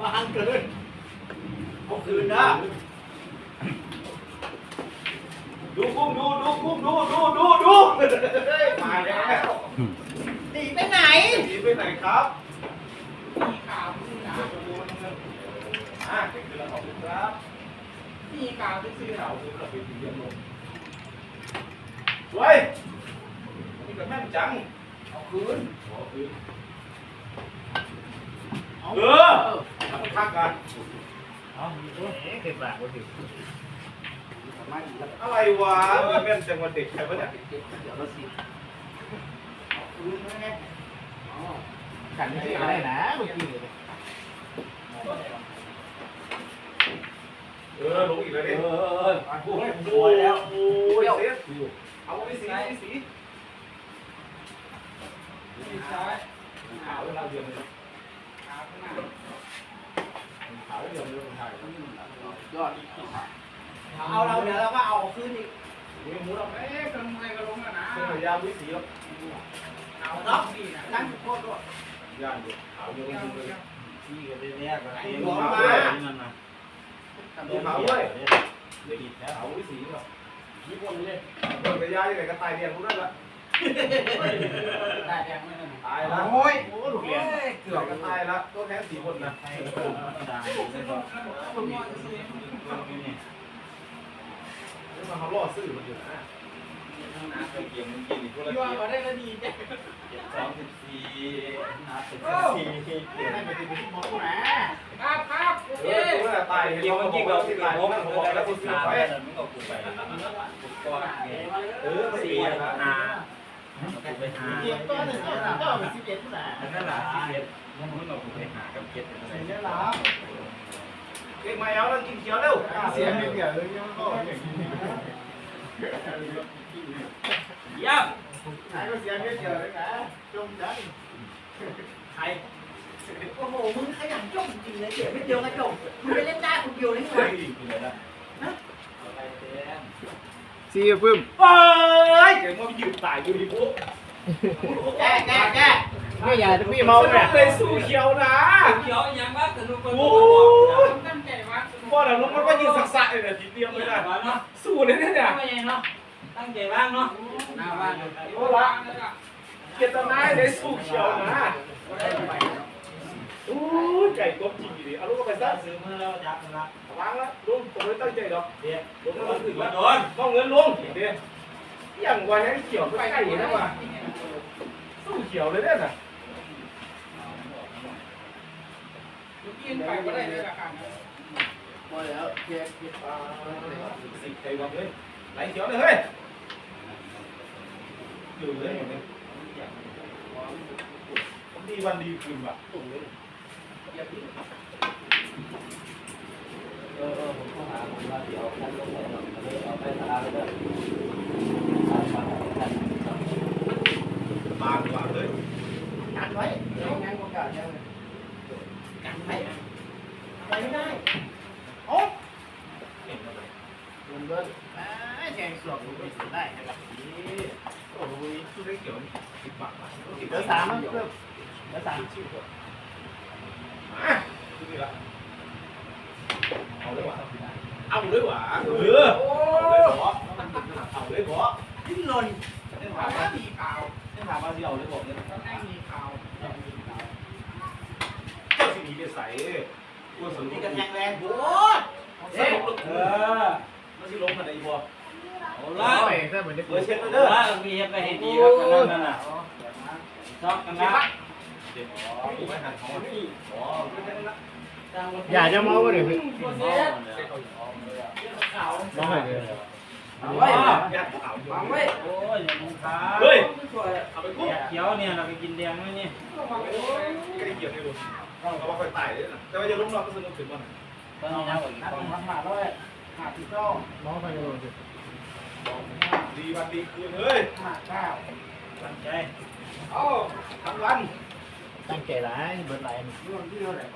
บางเกินเอาคืนนะดูกุ้งดูดูกุ้งดูดูดูดูเฮ้ยมาแล้วหนีไปไหนหนีไปไหนครับมีข่าวมีข่าวอะเป็นคือเราขอบคุณครับมีข่าวซื้อเราคือเราเป็นเยี่ยมลงสวยนี่ก็แม่นจังเอาคืนเอาคืน เออทำมักกันอะเก็บแบบว่าถึงอะไรวะแม่นจังหวันเด็กใครวะเนี่ยเราสิเอาคืนไงอ๋อขันที่อะไรนะเมื่อกี้เลยเออลงอีกแล้วเอดิเออโอ้โอ้ยโอ้ยแล้วโอ้ยเซฟเอาไปสีไปสีขาวเราเดือดเลยวเลย ยอดเอาเราเดี๋ยวเราก็เอาคืนอีกมีหมูเราเอ๊ะทำไมก็ลงอะนะเส้นยาวิสีแล้วเอาเนาะนี่นะตั้งโทษด้วยย่างอยู่ขาวเยอะจริงเลยที่กันเลยเนี่ยก็เต็มนั่นนะมีขาวด้วยเด็กแล้วขาววิสีเนาะยี่ปุ่นเลยเปิดกระยาอย่างไรก็ตายเรียนรู้นั่นละ ได้แดงไม่ได้ตายแล้วโอ้ยโอ้ลูกเรียนเกือบก็ตายแล้วตัวแทนสีคนนะให้ผมตายเลยก็คนมอจะซื้อนี่นี่มาเขาล่อซื้อมันอยู่นะไปเกี่ยงมันกินอีกคนละยั่วเกี่ยมาได้ก็ดีจ้ะสองสิบสี่นับสิบสี่เกี่ยงให้ไปเป็นที่มองนะครับครับโอเอเคอตัวน่ะตายเห็นเขาบอกว่าที่ตายเพราะมันบอกแล้วคนซื้อไว้มันก็กูไปก็เออไม่สี่ดีนะ หาไปหาเกียบตัวหนึ่งก็ก็เป็นสิบเอ็ดผู้ใดนั่นแหละที่เก็บมันมึงเอากูไปหากับเก็บอะไรเนี่ยหรอเก่งมาเอาแล้วกินเขียวเร็วเสียงเดียวเลยยังก็อย่างนี้ย่ใครก็เสียงเดียวเลยนะจงใจใครโอ้โหมึงขยันจงจริงเลยเสียวไม่เดียวนะจงมึงไปเล่นได้คนเดียวเลยไง ซีพึ่มเอ้ยเก่งมายืนตายอยู่ดีปุ๊บแก้แก้แก้ไม่อยากจะพี่เมาสนุเนี่ยกเลยสู้เขียวนะเขียวยังว่าสนุกคนโอ้บอกยตั้งใจว่าพ่อเราลุกมันก็ยืนสักๆเลยนะทีเดียวไม่ได้เนาะสู้เลยเนี่ยเนี่ยไม่ยังเนาะตั้งใจบ้างเนาะหน้าบ้านโอ้ละเจตนาได้สู้เขียวนะโอ้ยไก่กบจริงดิเอาลูกก็ไปซะซื้อมือแล้วจับนะวางแล้วลุงผมไม่ตั้งใจหรอกเดี๋ยวลุงก็ถึงแล้วโดนต้องเงินลุงเดี๋ยวอย่างวันนี้เขียวไปใกล้นะว่ะสู้เขียวเลยเนี่ยนะกินไปก็ได้เลยราคาพอแล้วแยกเก็บปลาสิใจวังเลยไหลเขียวเลยเฮ้ยอยู่เลยอย่างนี้ดีวันดีคืนว่ะเออเออผมก็หาผมว่าเดี๋ยวท่านลงไปหน่อย เลยเอาไปตลาดเลย บางกว่าเลย กันไว้ยังไงโอกาสยังกันไว้อะไรไม่ได้โอ้ มันเบิ้ลแกงสวบดูไปสุดได้ครับ โอ้ยสู้ได้เขียวสิบบาท เดี๋ยวสามเพิ่มเดี๋ยวสาม ชิวก่อนมาดูดิละเอาเลยว่ะเอาเลยว่ะเออเอาเลยบ่เอาเลยบ่ ขึ้นลน เส้น ถา ทาม ง ว่ามีข่าว เส้นทางมาที่เอาเลยบ่เนี่ย ต้องให้มีข่าว เจ้าสิหนีไป ใส่ตัวสนุมีกกระแทงแรงโว้ยเอ๊ะเออมันสิล้มกันได้บ่เอาโอ้ละยถ้าเหมือนจะเบอร์เช็ดเอเด้ออมีไปให้ดีครับนั่นน่ะชอบกันนะเจ็บอ๋อไม่หันของนี่อ๋อไม่ใช่ละอยากจะเมาก็เดี๋ยวพี่เซ็ตเอาอยู่น้องหน่อยเลยเอาไว้ยัดเอาอยู่วางไว้โอ้ยอย่ามึงค้าเฮ้ยสวยเอาไปกุ้งเขียวเนี่ยเราไปกินแดงไหมนี่ก็ได้เกี่ยวให้ดูเราก็ว่าค่อยไตายเลยนะแต่ว่าจะล้มเราก็สนุกถึงวันตอนนี้นะผมนัดต้องมาหาด้วยหาที่เก้าน้องใครจะโดนสิดีวันดีคืนเฮ้ยหาเก้าตั้งใจเอ้าทั้งวันตั้งใจร้ายเบิร์ดไลน์รวมที่เท่าไหร่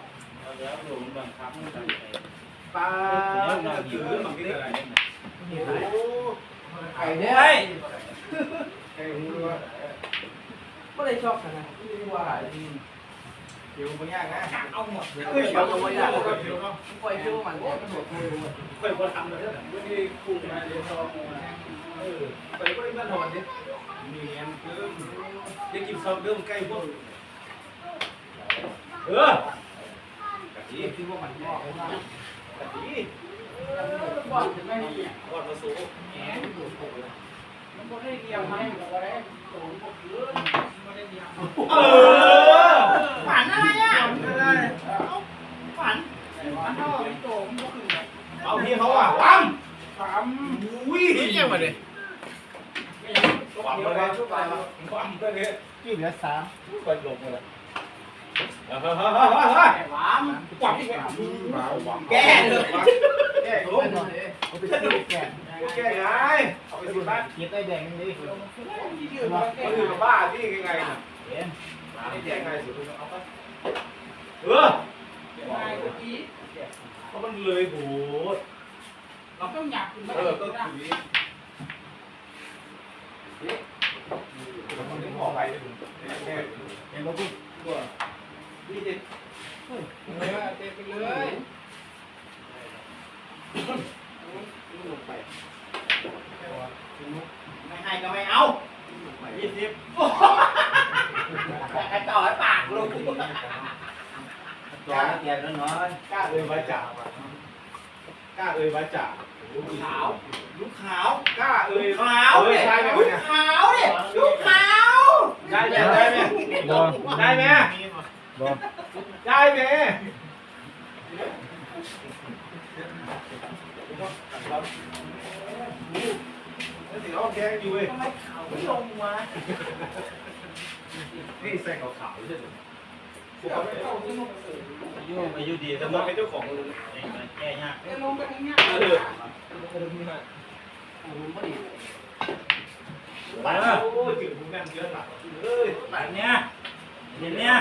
เราเดี๋ยวดูบังคับมึงตั้งใจปลาถือมันกินอะไรโอ้ไก่เนี่ยเฮ้ยไอ้หูว่าก็เลยชอบกันนะที่ว่า เดี๋ยวไม่ยากนะเอาหมดเฮ้ยเดี๋ยวไม่ยากเดี๋ยวเนาะปล่อยคิวมันเนี่ยมันหมดมือหมดเคยคนทำเลยเนี่ยไม่ได้คุมมาเดี๋ยวทองเออไปก็ได้มาถอนดิมีเงี้ยเพิ่มได้กินซอสเริ่มใกล้พวกเออกะทิคิดว่ามันบอกเลยว่ากะทิบอกถึงไม่ดีก่อนมาสู้แหมอยู่โผล่มันก็ได้ เดียวไหมมันก็ได้โผล่ก็คือมันได้เดียวเออฝันอะไรอะฝันฝันเอาพี่เขาอะปั๊มอุ้ยนี่ยังมเลยปั๊มเลยปั๊มเลยกี่เหลือสามไปหลบเลยเฮ้ยเฮ้ยเฮ้ยเฮ้ยเฮ้ยแต่หวานปั๊มแก้เลยแก่ ลงเอาไปซื้อแก้ไงเอาไปสิบ้านเก็บได้แดงนี่ดิที่ยือยู่กับบ้าพี่ยังไงน่ะเห็นไม่แก้ไงสุดเอาไปเออง่ายกว่ากี้เพราะมันเลยโหดเราต้องอยากกินเออก็ถือมันถึงขอไปเลยแค่เห็นบ่ปุ๊บพี่จะเต็มไปเลยไป ม่ให้ก็ไม่เอายี่สิบไอ้ต่อไอ้ปากลูกตัวนักเรียนน้อยกล้าเอ่ยใบจ่ากล้าเอ่ยใบจ่าขาว ลูกขาว กล้าเอ่ยขาวเอ้ยเนี่ยได้ไหมลูกขาวเนี่ยลูกขาว ได้ไหมได้ไหมบ่ได้ไหมบ่ได้ไหมนี่สิเอาแกงอยู่เว้ยทำไม ขาวไม่ลงวะนี่ใส่ขาวๆใช่ไหมอายุอายุดีแต่แต่มาว่าเป็นเจ้าของเลยแก่ยากจะลงไปตรงเนี้ยเออโอ้โหพอดีไปโอ้ยถึงมึงแม่นเยอะหนักเอ้ยแบบเนี้ยเห็นเนี้ย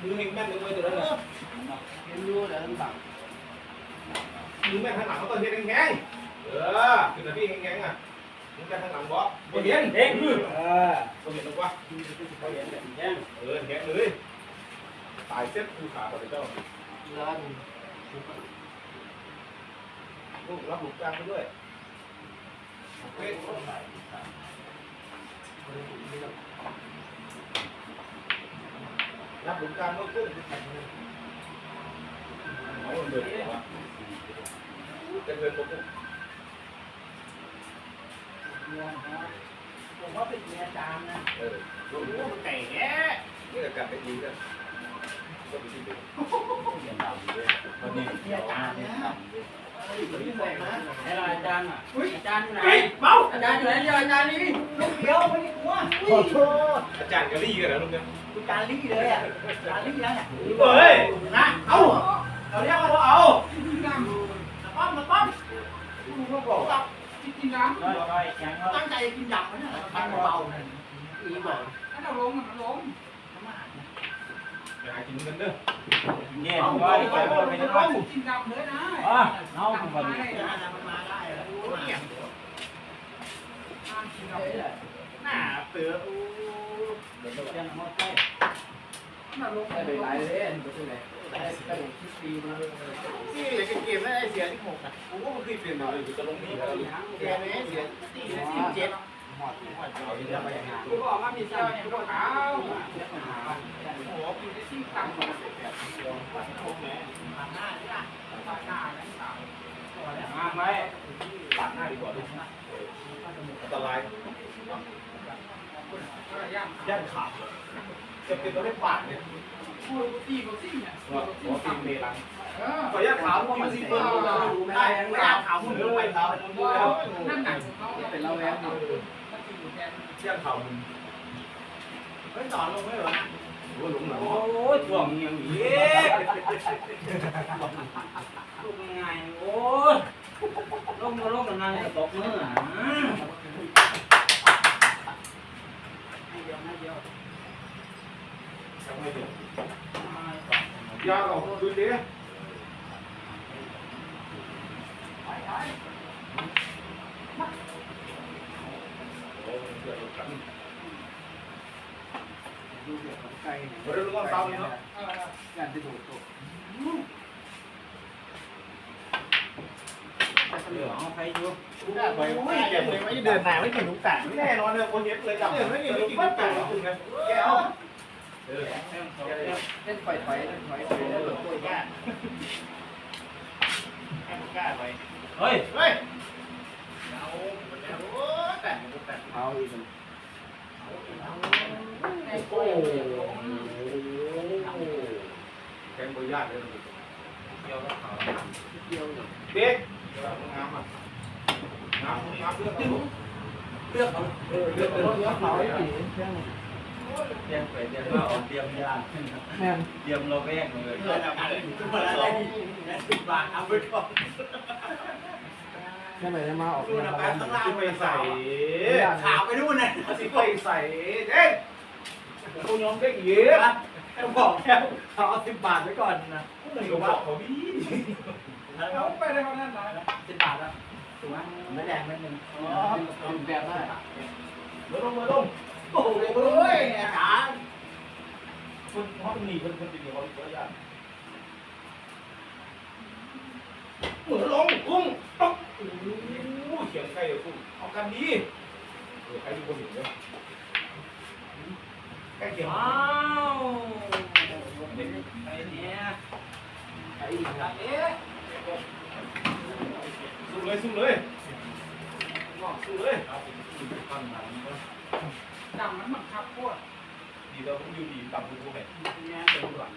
มือเฮงแม่นเลยเว้ยตัวนั้นน่ะเห็นดูแล้วมันแบบมือแม่นข้างหลังเขาต้องเฮ็ดแห้งๆเออคือแต่พี่แห้งๆอะ มึงแค่ข้างหลังบ่บ่เห็นเห็นเออบ่เห็นหรอกวะเขาเห็นแบบนี้เออแห้งเลยตายเซ็ตคือขาของเจ้าเลินลูกรับลูกจ้างไปด้วยเฮ้ยรับลูกจ้างก็ขึ้นเอาเดินวะจะเดินปกติ ผมว่าเป็นอาจารย์นะเออลูกโอ้มันไก่แก่นี่ก็กลับไปดีกันก็ไปที่เดิมวันนี้เดี๋ยวอาเนี่ยที่ใส่มาไอ้อาจารย์อะอาจารย์อยู่ไหนเฮ้ยเมาอาจารย์อยู่ไหนอาจารย์นี่ลูกเดียวไม่ได้กลัวขอโทษอาจารย์กะลี่กันนะลูกเนี่ยคือการลี่เลยอะการลี่แล้วเนี่ยเฮ้ยนะเอาเอาเรียกว่าเอาป้อมมาป้อมลูกก็บอ กว่ากินน้ำร้อยร้อยแข็งเขาตั้งใจกินยำนะทำเบาๆอีบอกถ้าเราลงมันลงอย่ากินกันเด้อเนี่ยร้อยไปหมดไปร้อยกินดำเลยนะอะเอาผมก่อนมันมาได้แล้วเนี่ยห้ามกินดหน้าเตืออู้เดี๋ยวจะมาใกล้ำถ้าลงไม่เป็นไรเลยไม่เป็น ไรได้ได้คิดดีมาที่อยากจะเก็บได้เสียที่หกอะกูก็ไม่เคยเปลี่ยนมาเลยจะลงนี่แล้วเสียไหมเสียสี่สิบเจ็ดกูบอกว่ามีเจ้าเนี่ยพวกเขาโอ้โหกินได้ซิ่ตังค์ผ่านหน้าใช่ไหมปากหน้าแล้วสาวมาไว้ปาดหน้าดีกว่าลูกอันตรายย่างย่านขาดจะเป็นตัวได้ปาดเนี่ย พูดตีกับซิ่งเนี่ยว่าหัวปีนเมลังเออขออนุญาตถามว่ามันสิเปิดไม่ได้ไม่ได้ข่าวมึงไปเขานั่นหนังของเขาเป็นเราแล้วอยู่ยู่แทนย่านข่าวมึงเฮ้ยสอนลงไม่เหรอโอ้หลงหลังโอ้ยช่วงนี้อย่างนี้ลูกไงโอ้ยลงมาลงกันนานตกมืออะเอาดูดิดูเดี๋ยวไกลเราได้รู้ว่าเตาเนี่ยเนาะเออการจะดูตัวเหลือเอาใครอยู่ได้ไปไม่ เก็บเลยไม่เดินหน้าไม่กินลูกตาแน่นอนเลยคนเฮ็ดเลยจับไม่กินไม่กินไม่กินคุณไงแกเอาเออเล่นถอยถอยถอยถอยแล้วตัวแย่กล้าไปเฮ้ย เฮ้ยเอาโอ้แต่แต่เอาอีกโอ้แกงบุญญาติเลยเกี่ยวกับเขาเดียวเด็กงามอะงามงามเลือกเลือกเอาเออเลือกเดี๋ยวเดี๋ยวเขาไอ้ผี เตรียมไปเตรียมมาเอาเตรียมยาแม่นเตรียมเราแป้งเลยเพื่อนเอาไปทุกคนละสิบบาทเอาไปก่อนแค่ไหนจะมาออกดูนะแป๊บข้างล่างไปใส่ขาวไปนู่นนะที่ไปใส่เด็กคุณยอมเด็กเยอะบอกแล้วเขาเอาสิบบาทไว้ก่อนนะมึงก็บอกเขาดีเอาไปได้คนนั้นหน่อยสิบบาทแล้วถูกไหมไม่แดงไม่หนึ่งแบบได้มือลงมือลง โอ้ยอาจารย์คุณเขาเป็นหนีเป็นคนเป็นหนีเขาเป็นญาติมือลงกุ้งต๊อกโอ้เขียงใกล้เลยกุ้งเอากันดีเออใครดูคนหนีเนี่ยใกล้เคียงว้าวเป็นไงเนี่ยไอ้อีกครับเอ๊ะสู้เลยสู้เลยสู้เลย ข้างหลังก็ดำมันบังคับพวกดีเราต้องอยู่ดีต่ำกูให้งานเป็นหลัง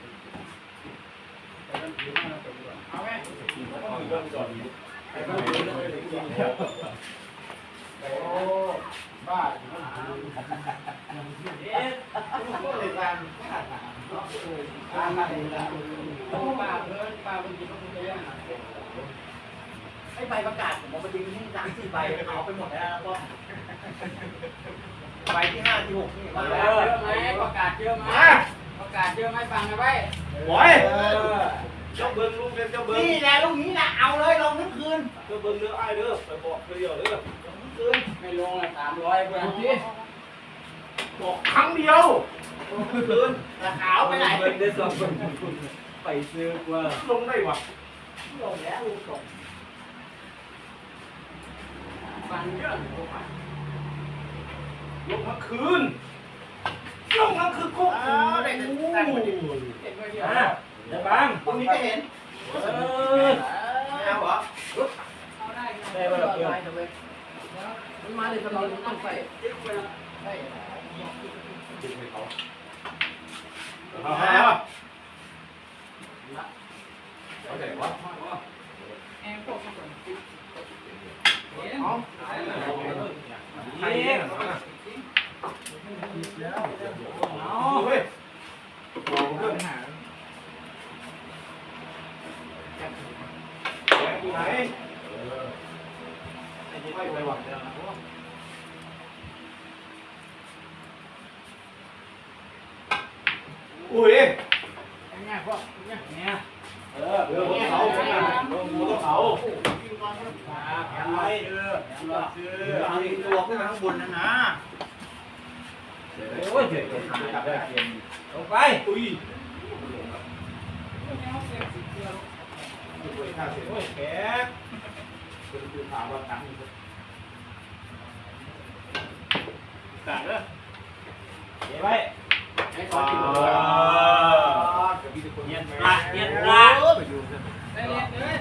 แต่ต้องถือว่าเป็นหลังเอาไหมต้องอยู่เรื่องจอดอยู่ไอ้ก็ดูเลยโอ้บ้าเอ๊ะก็เลยการตามมาเลยละโอ้บ้าเพิ่นบ้าเพิ่นกินต้องเยอะไอ้ใบประกาศผมเอาไปยิงที่สามสี่ใบเอาไปหมดแล้วก็ ใบที่ห้าที่หกนี่ปมาระแล้กาวศเยอะไหมประกาศเยอะไหมประกาศเยอะไหมฟังกันไว้โอ้ยเจ้าเบิ้งลุงเป็นเจ้าเบิ้งนี่แหละลูกนี้นะเอาเลยลงทั้งคืนเจ้าเบิ้งเนื้อไอ้เด้อไปบอกเดียวเด้อคืนไม่ลงละสามร้อยเพื่อนบอกครั้งเดียวคืนแต่ขาวไปไหนเงินได้สองคนไปซื้อกว่าลงได้วะลงแล้วลูกส่งฟังเยอะ ลงทั้งคืนลงทั้งคืนกูอ้าวได้แต่แต่งมาดิ เห็นไหมเดียวอะเดี๋ยวบังตรงนี้ก็เห็นเออเอาเหรอเอาได้ไงได้ป่ะเพื่อนมันมาเลยตลอดต้องใส่ใช่ดึงให้เขาเอาให้แล้วเขาใจวะ แองพวกมันติดเห็น เอา ใครเนี่ย เอา เฮ้ยบอกเพื่อนแกอยู่ไหนไม่ไปวะอุ้ย ง่ายพวก เนี่ย เออเออเขาเออหมูต้องเขา แขนไว้เออแขนรอซื้อเอาอีกตัวขึ้นมาข้างบนนะนะโอ้ยเดี๋ยวหาจับได้เกมลงไปอุ้ยแนวเสียงสิเดียวโอ้ยข้าเสียโอ้ยแขกเป็นคือถามว่าตังค์แต่เด้อเก็บไว้ไอ้อ่าขอกินเเลยดี๋ยวมีแต่คนเย็เย็นนปปลาลาเย็เย็นนปลาไปดูกันได้เรียนเลย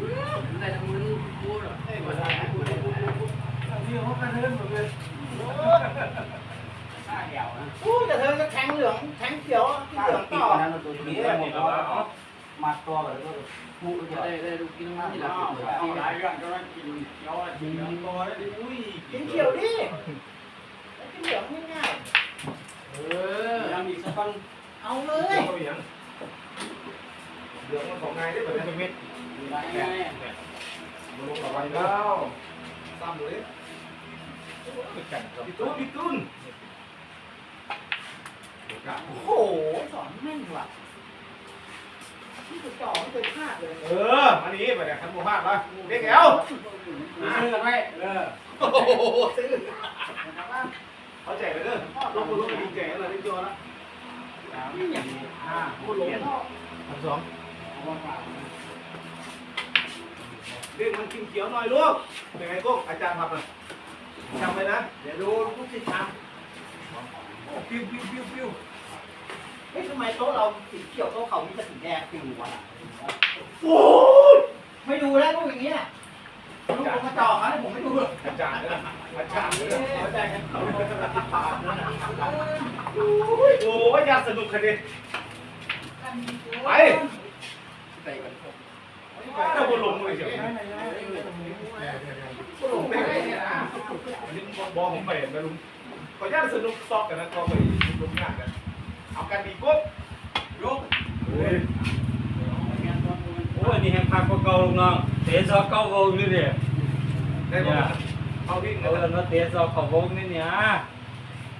มีแต่คนลงแทนได้ทั้งมือพูดหรอเฮ้ยมาได้พูดพูดพูดพูดนี่เขากระเทินหมดเลยข้าเหี่ยวนะอู้แต่เธอจะแทงเหลืองแทงเขียวที่เหลืองต่อตัวนี้ได้หมดแล้วมาตัวแบบก็พูดจะได้ได้ดูกินน้ำที่หลังเอาหลายเรื่องก็ต้องกินเกี๊ยวกินตัวได้ดิอุ้ยกินเขียวดิกินเหลืองง่ายเออยังอีกสักก้อนๆเอาเลเฮ้ยยเขาอย่างเหลืองมันของไงได้แบบนี้เม็ดได้ไงมันลงกับวันแล้วซ้ำเลย พี่ตุ้นพี่ตุ้นโอ้โหสอนแม่นว่ะนี่จะจ่อไม่เคยพลาดเลยเออมานี้ไปเนี่ยคันโมพาดละเด็กแอลซื้อกันไว้เออโอ้โหซื้อพเขาแจกไปเด้อลงบนรถดีแจกอะไรได้จอนะสามสี่ห้าหกเจ็ดทำสอง เรียกมันกินเขียวหน่อยลูกเป็นไงกุ้งอาจารย์ทำอะจำไปนะ เดี๋ยวดูลูกศิษย์ทโอ้ปิ้วปิ้วปิ้วปิ้วำเฮ้ยทำไมโต๊ะเราสีเขียวโต๊ะเขามีแต่สีแดงสีวะโอ้ยไม่ดูแล้วลูกอย่างเงี้ยลูกผมมาจ่อเขาเนี่ยผมไม่ดูหรอกอาจารย์เนี่ยอาจารย์เนี่ยเข้าใจกันเขาติดปากนั่นน่ะโอ้ยโอ้ยอยากสนุกคันนี้ไปใส่กัน ถ้าบนลงเลยเฉยลงไปเลยอันนี้บอผมไปนะลุงขออนุญาตสนุกซอกกันนะก็ไปลุกงานกันเอากันดีกุ๊บยกเฮ้ยโอ้ยนี่แห่งพักเก่าลุงน้องเตะซอกเก่าวงนี่เด้ได้หมดเอาวิ่งเขาเงินว่าเตะซอกเขาวงนี่เนี่ย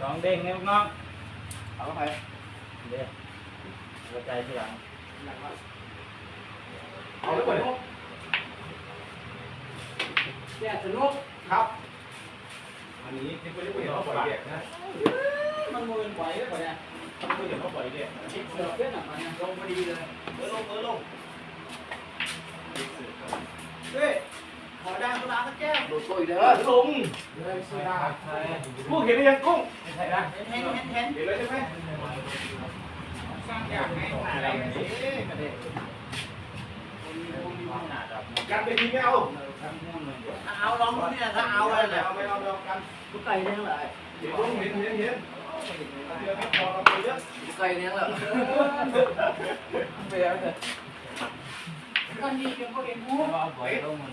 สองเด้งนี่ลุงน้องเอาไปเด้กระจายทีหลัง เอาเลยก่อนแย่สนุกครับ อันนี้ที่เขาเรียกว่าเห็นเขาปล่อยแดกนะมันมืนไหวเลยป่ะเนี่ยเขาเห็นเขาปล่อยแดกนะเช็คเสือเพื่อนอะมันลงพอดีเลยเออลงเออลงเฮ้ยขอดังร้านสักแก้วดูตัวอีกเด้เอออลงเลยสุดาใช่พวกเห็นหรือยังกุ้งเห็นเห็นเห็นเห็นเห็นเลยใช่ไหมสร้างอย่างให้อะไรเอ๊ะหนาดับ กันไปทีไม่เอาเอาลองดูนี่นะถ้าเอาอะไรเนี่ยเอาไม่เอาไม่เอากันลูกไก่เลี้ยงเลยเห็นลงเห็นเห็นเห็นเดี๋ยวไม่พอเราไปเยอะลูกไก่เลี้ยงเลยไปเอาเถอะตอนนี้ยังก็เห็นหูเอาบ่อยลงมัน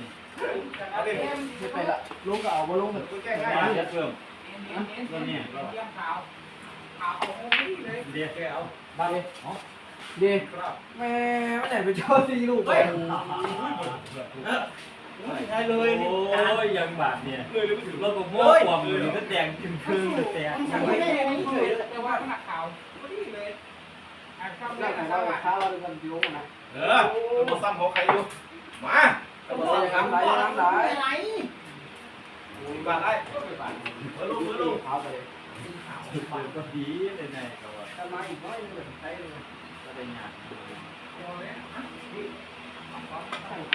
เอาดิไม่ไปละลุงก็เอามาลุงเถอะตัวแก้ง่าง่ายยจะเพิ่มเห็นเห็นเห็นเห็นเยี่ยมขาวขาวโอ้ยเลยเดี๋ยวแก้เอาบ้านเลย ดีครับแม่ไม่ไหนไปเจ้าซีลูกไปใช่เลยโอ้ยยังบาดเนี่ยเลยเลยไม่ถึงรถกระโม่ควมอยู่นี่ก็แดงขึ้นครึ่งแต่แตกไม่ได้ไม่เฉยแต่ว่าหนักขาวพอดีเลยอะเข้านั่ได้งนะว่าว่าข้าวเราเป็นลุงนะเออตัวซ้ำของใครอยู่มาก็บอกว่าน้ำไหลน้ำไหลบาทได้เออลงเออลงข้าวไปเลยก็ดีเลยไงก็ว่าทำไมอีกน้อยเลยใช้เลยก็ได้ยาก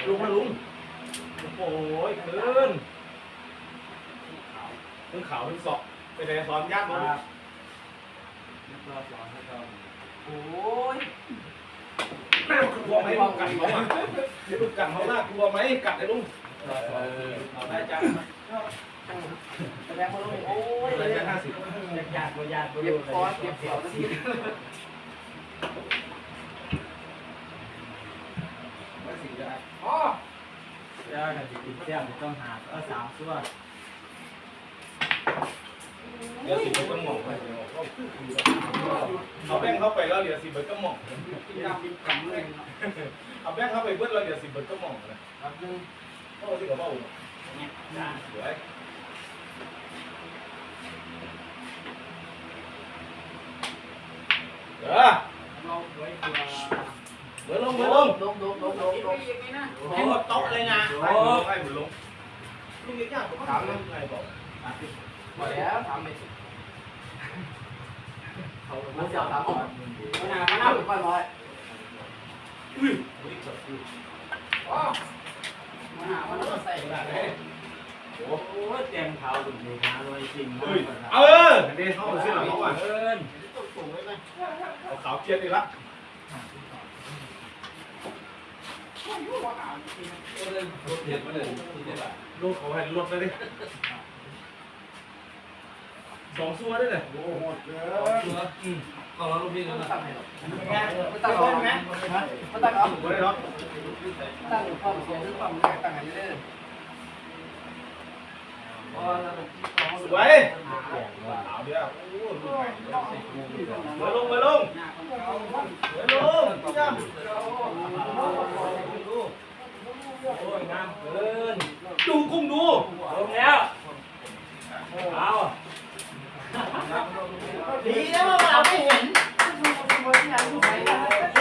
ลุงมาลุง โอ้ยเกินขึ้นเขาขึ้นศอกไปไหนสอนญาติคมารับแล้วก็สอนให้เราโอ้ยแม่กลัวไหมลุงกัดเขาอะลุงกัดเขาหน้ากลัวไหมกัดไอ้ลุงก็สอนเอาได้ได้จ้ะจ้ะแสดงว่าลุงโอ้ยได้จ้ะห้าสิบยากยากบ่ยากบ่เก็บรู้คอเก็บเสียวนาที ได้สี่ได้ อ๋อยากกันสิกินแซ่ต้องหาเอาสามส่วนเหลือสิบก็หม่องไปเอาแบงเข้าไปแล้วเหลือสิบก็หม่องกินยำกินขำเลยเอาแบงเข้าไปเบิ้ลแล้วเหลือสิบก็หม่องเลยครับนึงโอ้ที่กับเบ้าสวยเออเราว้ตัวเห มือนลงเหมือนลงลงลงลงลงกินลไปงอย่างนี้นะให้หมดโต๊ะเลยนะโอ้ใช่เหมือนลงลุงยังยากผมถามเลยไงบอกหมดแล้วทำไปเขาไม่เสียวทำก่อนมะนาวมามะนั่นางวค่อยร้อยอุ้ยนี่เกิดขึ้นอ๋อมะนาวมะนาวใส่ขนาดไหนโอ้โอ้ยแตงขาวดุนี่หาลอยจริงเฮ้ยเออเดี๋ยวเขาเสื้อหลังเขาอะเอิ้นเอาขาวเกียร์ดีละ ว่าขาวจริงลูกเขาให้รถเลยดิสองซัวด้วยเลยโอ้หมดเลยอืมก็แล้วลูกพี่นั่นไม่นะตั้งให้หรอไม่ตั้งเอาไหมไม่ตั้งเอาไม่ได้หรอตั้งความเสียหรือความแรงตั้งให้ได้เพราะเราต้องคิดของสวยแตกว่าเดียวโอ้ลูกใหม่มาลงมาลงหน้าของเขามาลงจ้ โอ้ยงามเกิน ดูกุ้งดูลงแล้ว เอาดีนะว่าเราไม่เห็น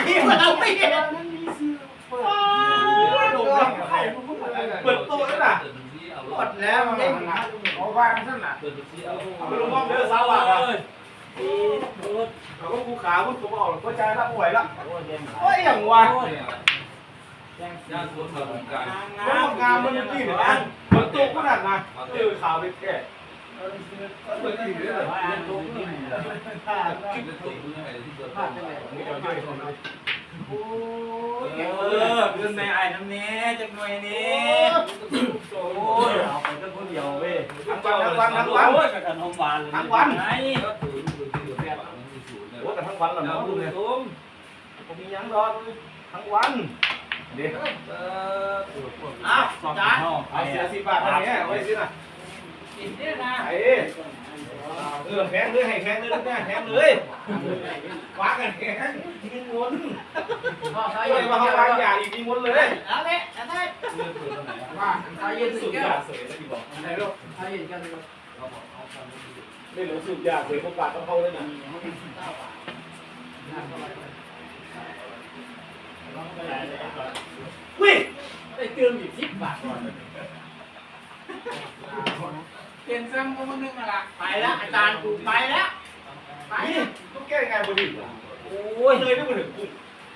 ดีว่าเราไม่เห็นเปิดตัวแล้วน่ะหมดแล้วมันเด้งเอาวางซั่นน่ะเปิดซีเอาเอาไปลงห้อเด้อสาวอะซีฟูดเขาก็กูขาคุณผมออกก็ใจละป่วยละโอ้ยย็นโอ้ยอย่างวะ ย่างสวนกับกันมันทำงานมันตีเหมือนกันมันตกขนาดนะเจอข่าวไปแก่เหมือนกันว่าอันนี้นี่เหรอพลาดกินเป็นตุ่มยังไงที่เกิดพลาดจังเลยมึงจะเจออเอยเก่งอเพื่อนแม่ไอ้น้ำเนี้ยจังหน่วยนี้โอ้ยเอาไปตั้งคนเดียวเว้ยทั้งวันทั้งวันทั้งวันโอ้ยกับนมหวานเลยไงโอ้แต่ทั้งวันเราเนาะลูเลเนี่ยยตุ้มผมมียังรอทั้งวัน ดี๋ยวอ้าวจานเอาเสียสิบบาทอันนี้ไว้สิน่ะกินเนี่ยนะไอ้เออแพงเลยให้แพงเลยลูกแม่แพงเลยว้ากันแพงมีมนพ่อใช้ไอ้เย็นมามาทำทำบางออย่างยาอีกมีมนเลยแล้วเนี่ยได้ว่าใช้เย็นสุดยาเสยแล้วดีบอกไหนลูกใช้เย็นกันเลยไม่รู้สุดยาเสยพวกปากต้องเข้าเลยนะ วิ่งได้เติมอีกสิบบาทก่อนเปลี่ยนเสื้อมือนึงน่ะล่ะไปแล้วอาจารย์กูไปแล้วไปนี่ต้องแก้ไงพอดีโอ้ยเลยไม่มาถึงกู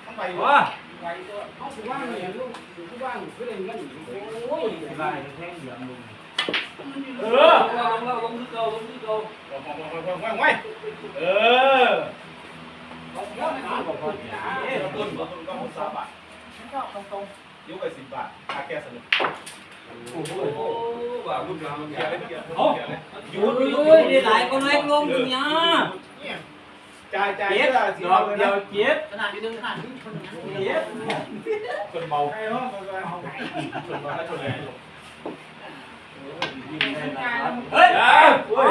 ต้องไปว้าไปตัวเขาถือว่าเนี่ยลูกถือว่าคือเล่นกันโอ้ยไล่แท่งเหลืองลุงเอเอออลงแล้วลงที่เก่าลงที่เก่าไว้เออเขาเที่ยวนะครับบอกว่าเอ๊ะ ต้นต้นก็หกสิบบาทฉันชอบตรงยกไปสิบบาทค่าแก้สนุกโอ้โหว่าลูกเราเกียร์เลยเกียร์โอ้เกียร์เลยยโอ้ยได้หลายคนเล็กลงจริงอะจ่ายจ่ายเจ็ดเสื้อสีดอกเลยเดียนะวเจ็ดๆขนาดนี้นึงขนาดนี้คนอย่างนี้เจ็ดคนเบาให้ห้องไปเอาชนมาให้ชนแรงเฮ้ยโอ้ย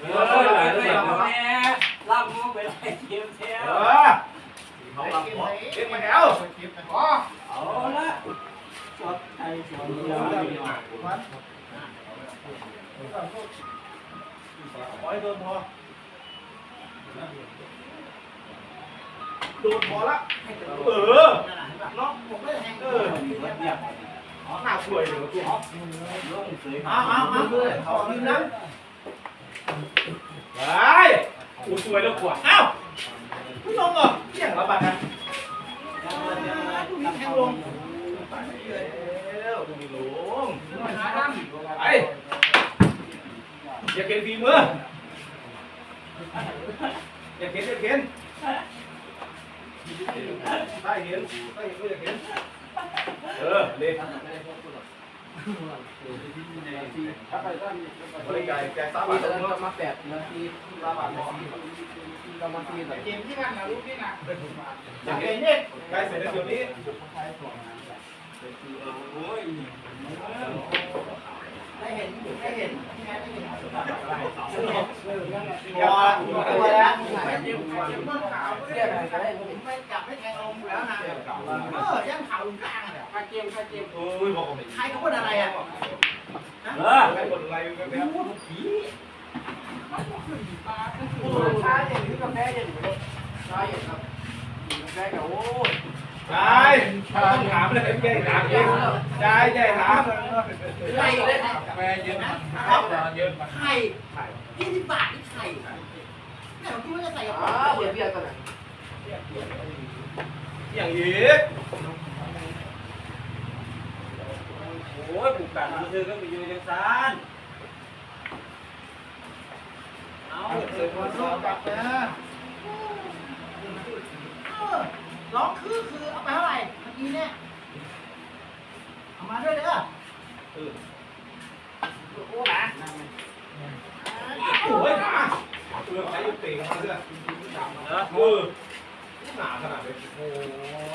โอ้าวสีขาวเออหลายตัวอย่างแม่ลากมือไปไล่เกมเซลเออเขาลับหัวเก็บมาแล้วอ๋อเอาละชดไทยชดเดียวขอให้โดนพอโดนพอละเออเนาะผมไม่ได้แทงเอเอหน้าสวยเลยตัวลงสวยเอาเอาเอาเลยเขายืนนั้น ไปกูสวยแล้วกว่าเอ้าไม่ลงเหรอเที่ยงแล้วบัดนะแทงลงไปแล้วตรงนี้ลงไปอย่าเข็นฝีมืออย่าเข็นอย่าเข็นใต้เห็นใต้เห็นก็อย่าเข็นเออเลย ถ้าไปด้านบริการแกสาปีบานเดินเนาะมาแปดนาทีลาบาทนาทีเรามาทีไหนเกมที่กันนะลูกนี่นะอย่าเข็นเนี่ยใกล้เสร็จแล้วเดี๋ยวนี้โอ้ยได้เห็นได้เห็นที่ไหนได้เห็นอย่าตัวแล้วไม่เจ็บไม่เจ็บต้นขาวเรียกอะไรก็ได้ผมไม่จับไม่แทงลงแล้วนะเออย่างขาวกลาง เนี่ยถ้าเกมถ้าเกมโอ้ยบอกผมใครเขาพูดอะไรอะเออใครคนอะไรกันเนี่ยชาเย็นหรือกาแฟเย็นชาเย็นครับกาแฟกับโอ้ใช่ต้องถามเลยแกถามเองใช่ใช่ถามไข่เลยนะแฟเย็นครับเย็นไข่ยี่สิบบาทนี่ไข่แม่ผมคิดว่าจะใส่กับป๋าเบียร์เบียร์กันนะอย่างอีก โอ้ยผูกกันซื้อก็ไปอยู่จังซานเอาเสือคนชอบจับนะร้องคือคือเอาไปเท่าไหร่เมื่อกี้เนี่ยเอามาด้วยเด้อเออโอ้หลานโอ้ยหนาเปลือกใช้ยุติมาเรื่อยเออเออหนาขนาดนี้โอ้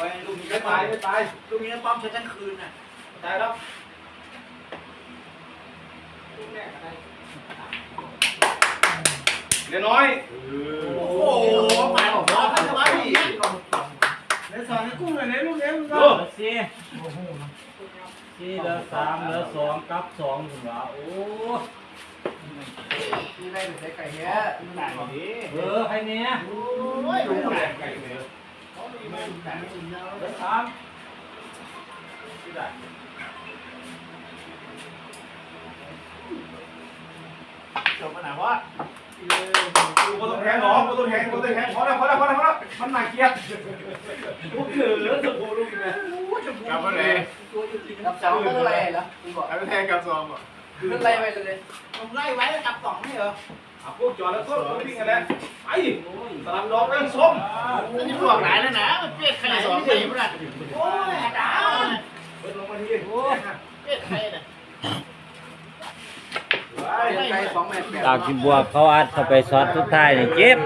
ยลูกนี้ไม่ตายไม่ตายลูกนี้ป้อมใช้ทั้งคืนน่ะตายแล้ว ลูกแรกอะไร เดี๋ยวน้อย โอ้โหฝ่ายของเราเป็นสบาดีนะในสอนให้กุ้งเลยในลูกเอ็มโอ้สี่สี่เหลือสามเหลือสองกับสองถึงว่าโอ้มีอะไรถึงใช้ไก่เนี้ยหนาดีเออใครเนี่ยโอ้ยดูดูแลแลไก่เลยเหลือสามที่ไห จบปัญหาเพราะกูก็ต้องแทงหรอกกูต้องแทงกูต้องแทงพอแล้วพอแล้วพอแล้วพอแล้วมันน่าเกลียดกูเกิดสมบูรณ์ลูกนะกลับมาเลยกับสองก็อะไรเหรอคุณบอกกลับไปแทงกับซองอะคืออะไรไปเลยผมไล่ไว้แล้วจับสองไม่เหรออะพวกจอแล้วก็วิ่งกันแล้วไปสลับดอกแป้งส้มมันจะบวกไหนแล้วนะมันเปียกใครสองปีมั้งน่ะโอ้ยดาวเปิดลงมาทีเปียกใครน่ะ ตากที่บวกเขาอัดเข้าไปซอสทุกท้ายนี่เจ็บ